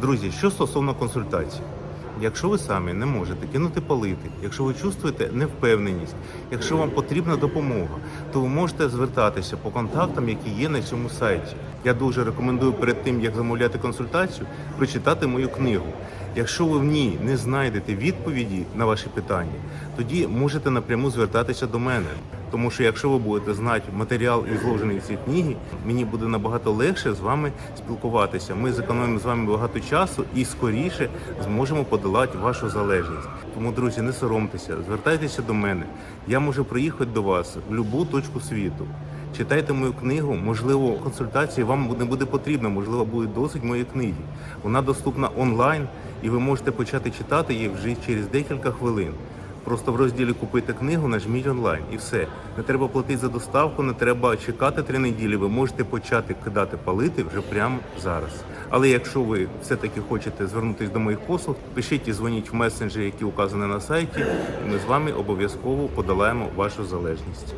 Друзі, що стосовно консультацій. Якщо ви самі не можете кинути палити, якщо ви чувствуєте невпевненість, якщо вам потрібна допомога, то ви можете звертатися по контактам, які є на цьому сайті. Я дуже рекомендую перед тим, як замовляти консультацію, прочитати мою книгу. Якщо ви в ній не знайдете відповіді на ваші питання, тоді можете напряму звертатися до мене. Тому що якщо ви будете знати матеріал і зложений в цій книгі, мені буде набагато легше з вами спілкуватися. Ми зекономимо з вами багато часу і скоріше зможемо подолати вашу залежність. Тому, друзі, не соромтеся, звертайтеся до мене. Я можу приїхати до вас в будь-яку точку світу. Читайте мою книгу, можливо, консультації вам не буде потрібно, можливо, буде досить моєї книги. Вона доступна онлайн, і ви можете почати читати її вже через декілька хвилин. Просто в розділі купити книгу, нажміть онлайн і все. Не треба платити за доставку, не треба чекати три неділі. Ви можете почати кидати палити вже прямо зараз. Але якщо ви все-таки хочете звернутися до моїх послуг, пишіть і дзвоніть в месенджері, які указані на сайті, і ми з вами обов'язково подолаємо вашу залежність.